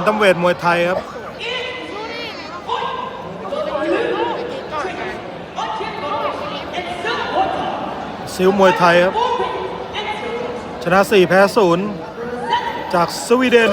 นตัมเวทมวยไทยครับซิลมวยไทยครับ ชนะ 4 แพ้ 0 จากสวีเดน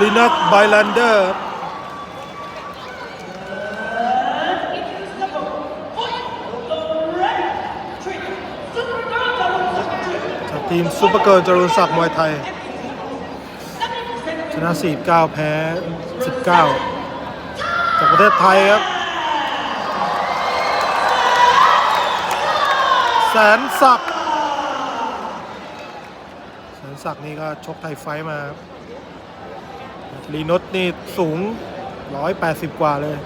ลินักไบแลนเดอร์ จาก ทีมซูเปอร์เกิร์ลจรุนศักดิ์มวยไทย ชนะ 49 แพ้ 19 จากประเทศไทยครับ แสนศักดิ์แสนศักดิ์นี่ก็ชกไทยไฟมาลีนุสนี่สูง 180 กว่าเลย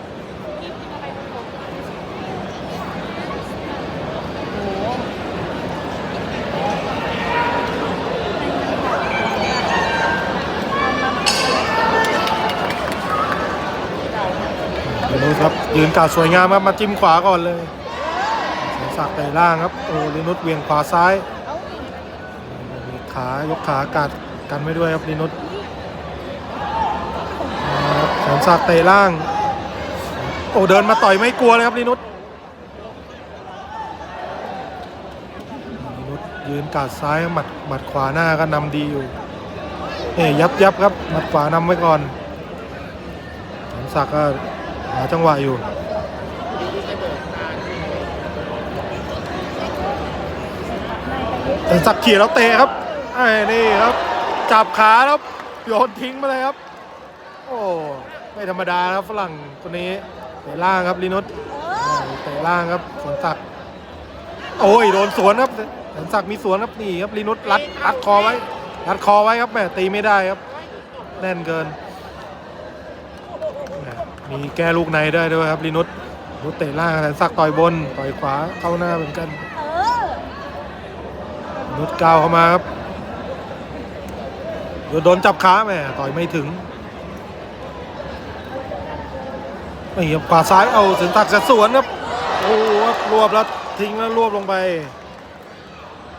เดี๋ ยืนกาดสวยงามครับมาจิ้มขวาก่อนเลยสนศักดิ์เตะล่างครับโอ้ลินุสเวียงขวาซ้ายมีขายกขากัดกันไว้ด้วยครับลินุสครับแสนศักดิ์เตะล่าง โอ้เดินมาต่อยไม่กลัวเลยครับลินุสลินุสยืนกาดซ้ายหมัดหมัดขวาหน้าก็นำดีอยู่เอ้ยยับยับครับหมัดขวานำไว้ก่อนแสนศักดิ์ก็ หาจังหวะอยู่แต่สักเขียแล้วเตะครับไอ้นี่ครับ จับขาแล้วโยนทิ้งมาเลยครับ โอ้ไม่ธรรมดาครับฝรั่งคนนี้เตะล่างครับลีนุสเตะล่างครับสวนศักดิ์โอ้ยโดนสวนครับสวนศักดิ์มีสวนครับนี่ครับลีนุสรัดรัดคอไว้รัดคอไว้ครับแหมตีไม่ได้ครับ แน่นเกิน มีแก้ลูกในได้ด้วยครับลีนุสนุสเตะล่างแสนศักต่อยบนต่อยขวาเข้าหน้าเหมือนกันนุสก้าวเข้ามาครับโดนโดนจับขาแม่ต่อยไม่ถึงไม่ครับขวาซ้ายเอาแสนศักจะสวนครับโอ้โหครับรวบแล้วทิ้งแล้วรวบลงไป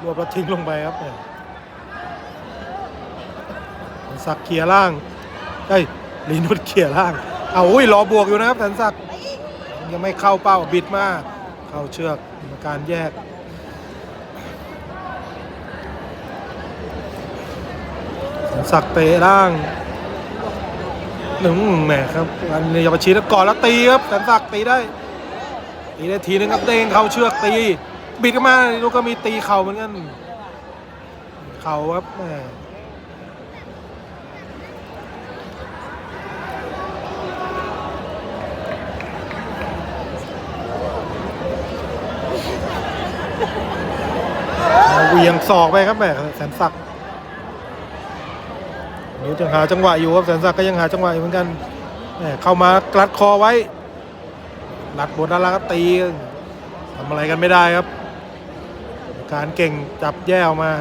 รวบแล้วทิ้งลงไปครับแหม่แสนศักเขี่ยล่างเอ้ลีนุสเขี่ยล่าง เอาอุ้ยรอบวกอยู่นะครับแสนศักดิ์ยังไม่เข้าเป้าบิดมาเข้าเชือกการแยกแสนศักดิ์เตะล่างหนึ่งแหมครับอันนี้ยาปชีแล้วก่อนแล้วตีครับแสนศักดิ์ตีได้ตีได้ทีนึงครับเด้งเข้าเชือกตี บิดกันมาลูกก็มีตีเข่าเหมือนกัน เข่าครับแหม เหวียงศอกไปครับแหมแสนศักดิ์นิวจังหาจังหวะอยู่ครับแสนศักดิ์ก็ยังหาจังหวะอยู่เหมือนกันแหมเข้ามากลัดคอไว้รัดบนด้านล่างก็ตีทำอะไรกันไม่ได้ครับ การเก่งจับแย่ออกมา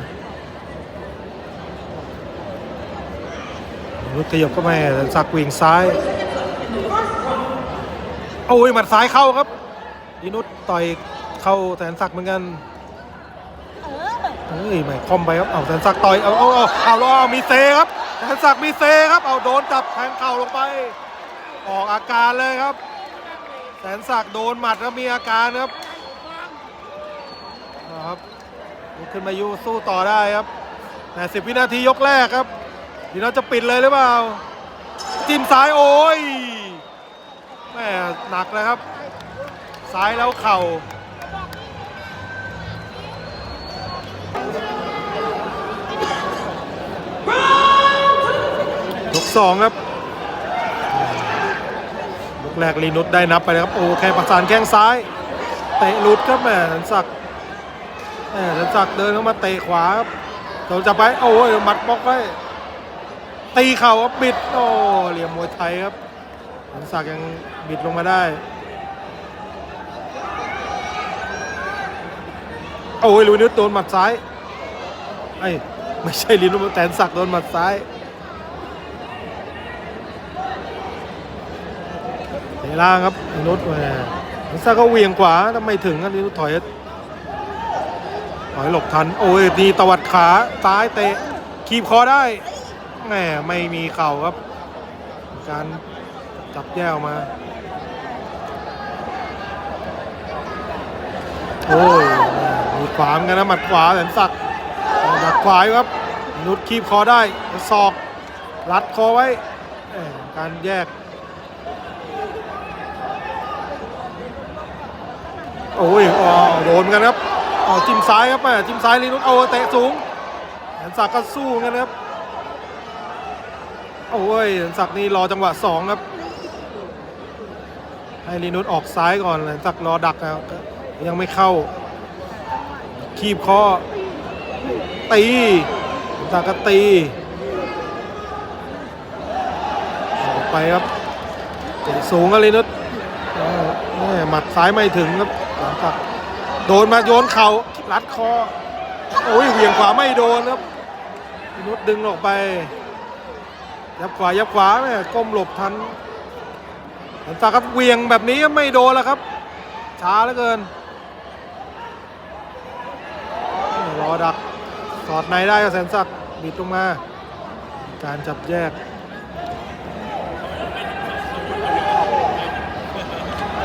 นุษขยับเข้ามาแสนศักดิ์เหวิ่ยงซ้าย โอ้ยหมัดซ้ายเข้าครับนินุษต่อยเข้าแสนศักดิ์เหมือนกัน เฮ้ยไม่คอมไปครับเอาแสนศักดิ์ต่อยเอาเอาเอาเอาแล้วเอามีเซครับแสนศักดิ์มีเซครับเอาโดนจับแทงเข่าลงไป ออกอาการเลยครับ แสนศักดิ์โดนหมัดแล้วมีอาการครับเอาครับลุกขึ้นมายูสู้ต่อได้ครับแต่สิบวินาทียกแรกครับทีเราจะปิดเลยหรือเปล่า จิ้มซ้ายโอ้ยแม่หนักเลยครับ ซ้ายแล้วเข่า สองครับยกแรกลีนุสได้นับไปแล้วครับโอ้แค่ประสานแข้งซ้ายเตะหลุดครับแหม่สันศักแหม่สันศักเดินเข้ามาเตะขวาครับเราจะไปโอ้ยหมัดบล็อกไว้ตีเข่าครับบิดโอ้เหลี่ยมมวยไทยครับสันศักยังบิดลงมาได้โอ้ยลีนุสโดนหมัดซ้ายไอ้ไม่ใช่ลีนุสแต่ศักโดนหมัดซ้าย เตะ ล่างครับนุชแหมลิซ่าก็เวียงขวาแต่ไม่ถึงครับนินุชถอยถอยหลบทัน โอ้ยดีตวัดขาซ้ายเตะคีบคอได้แหมไม่มีเข่าครับ การจับแย่ออกมา โอ้ยมีขวามกันนะหมัดขวาแสนศักดิ์หมัดขวาครับนุดคีบคอได้ศอกรัดคอไว้การแยก อ้ยอ๋อโดนเหมือนกันครับอ๋อจิ้มซ้ายครับแม่จิ้มซ้ายลีนุชเอาเตะสูงแสนศักดิ์ก็สู้เหมือนกันครับโอ้ยแสนศักดิ์นี่รอจังหวะสองครับ ให้ลีนุชออกซ้ายก่อนแสนศักดิ์รอดักนะยังไม่เข้า คีบคอตีแสนศักดิ์ก็ตีออกไปครับเตะสูงครับลีนุชเออแม่หมัดซ้ายไม่ถึงครับ หลังจากโดนมาโยนเข่ารัดคอ โอ้ยเหวี่ยงขวาไม่โดนครับพินุษดึงออกไป ยับขวายับขวาแม่ก้มหลบทันหลังจากครับเหวี่ยงแบบนี้ไม่โดนแล้วครับ ช้าเหลือเกิน รอดัก สอดในได้ก็แสนศักดิ์บิดลงมา การจับแยก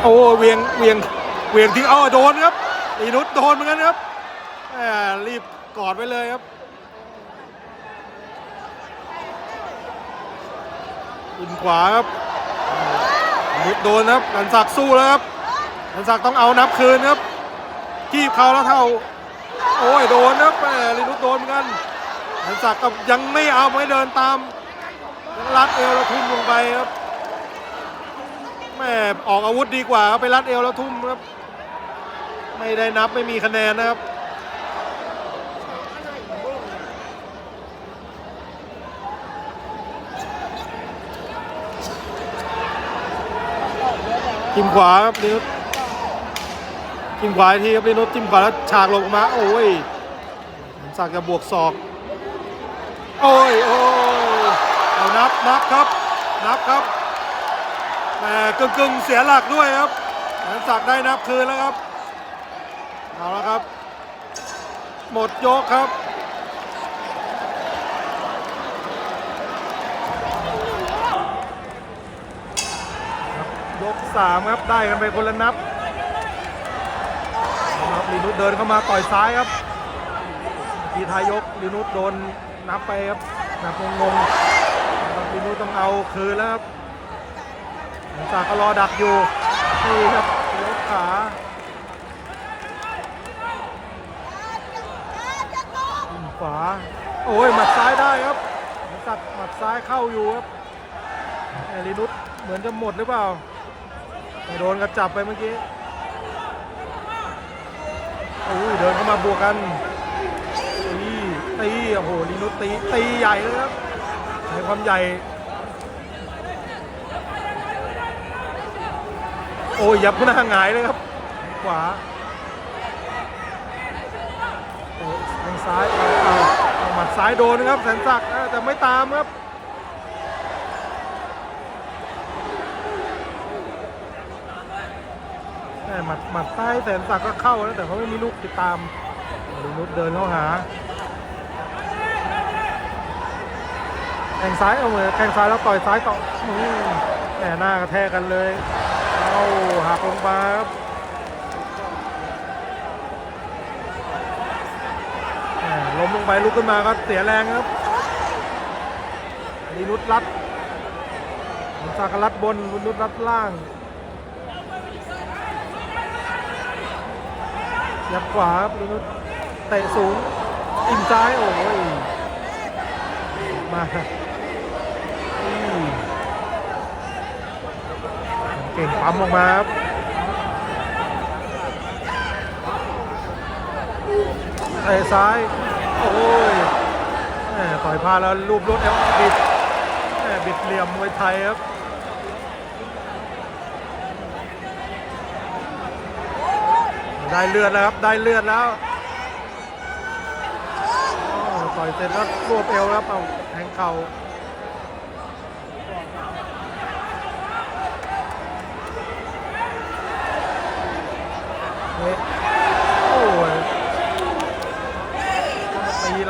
โอ้เวียงเวียง เวียงทิ้งเอาโดนครับอีนุชโดนเหมือนกันครับแหมรีบกอดไว้เลยครับอินขวาครับอีนุชโดนครับหลันศักดิ์สู้แล้วครับหลันศักด์ต้องเอานับคืนครับทีบเขาแล้วเท่า โอ้ยโดนครับแหมลีนุชโดนเหมือนกันหลันศักด์ก็ยังไม่เอาไม่เดินตามรัดเอวแล้วทุ่มลงไปครับแม่ออกอาวุธดีกว่าไปรัดเอวแล้วทุ่มครับ ไม่ได้นับไม่มีคะแนนนะครับจิ้มขวาครับลินุชจิ้มขวาทีครับลินุชจิ้มขวาแล้วฉากลงออกมา โอ้ยสักจะบวกศอก โอ้ยโอ้ยเอานับนับครับ นับครับแหม่กึ่งกึ่งๆเสียหลักด้วยครับแสนศักดิ์ได้นับคืนแล้วครับ เอาละครับ หมดยกครับยกสามครับได้กันไปคนละนับนะครับลีนุชเดินเข้ามาต่อยซ้ายครับทีทายกลีนุชโดนนับไปครับนับงงๆลีนุชต้องเอาคืนแล้วครับหลังจากก็รอดักอยู่นี่ครับยกขา ขวา โอ้ยหมัดซ้ายได้ครับหลังจากหมัดซ้ายเข้าอยู่ครับแอรินุชเหมือนจะหมดหรือเปล่าโดนกระจับไปเมื่อกี้โอ้ยเดินเข้ามาบวกกันตีตีโอ้โหลีนุชตีตีใหญ่เลยครับใช้ความใหญ่ โอ้ยยับขึ้นหน้าหงายเลยครับ ขวาโอ้ยทางซ้าย มัดซ้ายโดนนะครับแสนศักดิ์แต่ไม่ตามครับแม่หมัดหมัดใต้แสนศักดิ์ก็เข้าแล้วแต่เขาไม่มีลูกติดตามลินุชเดินเข้าหาแข่งซ้ายเอาเหมือนแข่งซ้ายแล้วต่อยซ้ายต่อแหมหน้ากระแทกกันเลย เอาหักลงมาครับแหม่ ล้มลงไปลุกขึ้นมาก็เสียแรงครับลีนุชรัดมันสากรัดบนลีนุชรัดล่างยับขวาครับลีนุชเตะสูงอิ่มซ้ายโอ้ยมาเก่งปั๊มออกมาครับเตะซ้าย โอ้ยแหมต่อยพลาดแล้วรูปรถเอวบิดแหมบิดเหลี่ยมมวยไทยครับได้เลือดแล้วครับ ได้เลือดแล้วโอ้ต่อยเสร็จแล้วรวบเอวครับเอาแทงเข่า เฮ้ยโอ้ย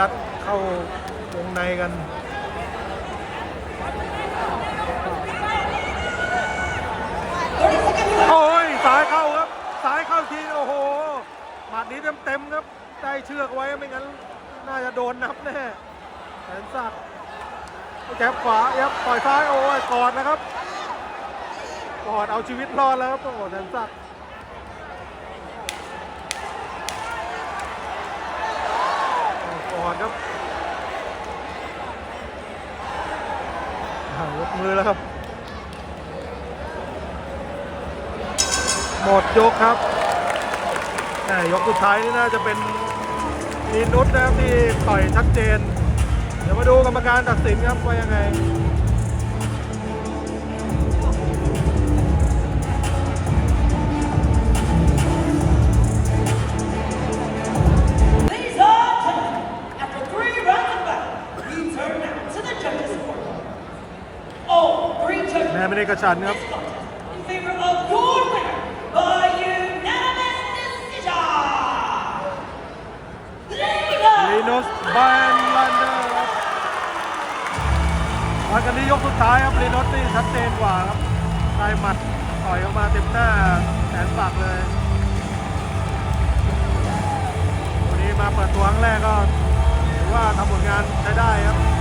รัด เข้าวงในกันโอ้ยสายเข้าครับ สายเข้าทีโอ้โหหมัดนี้เต็มๆครับ ได้เชือกไว้ไม่งั้น น่าจะโดนนับแน่แสนศักแจ็บขวายับต่อยซ้ายโอ้ยกอดนะครับกอดเอาชีวิตรอดแล้วครับโอ้โหแสนศักกอดครับอ่า ยกมือแล้วครับ หมดยกครับยกสุดท้ายนี่น่าจะเป็นนีนุชนะครับที่ต่อยชัดเจน เดี๋ยวมาดูกรรมการตัดสินครับว่ายังไง กระชันครับ in favor of your winner by unanimous decision. ลี Lena นุสแบนลันเดอร์ครับมากันที่ยกสุดท้ายครับลีนุสนี่ชัดเจนกว่าครับได้หมัดต่อยออกมาเต็มหน้าแขนปากเลยวันนี้มาเปิดตัวครั้งแรกก็ถือว่าทำผลงานใช้ได้ครับ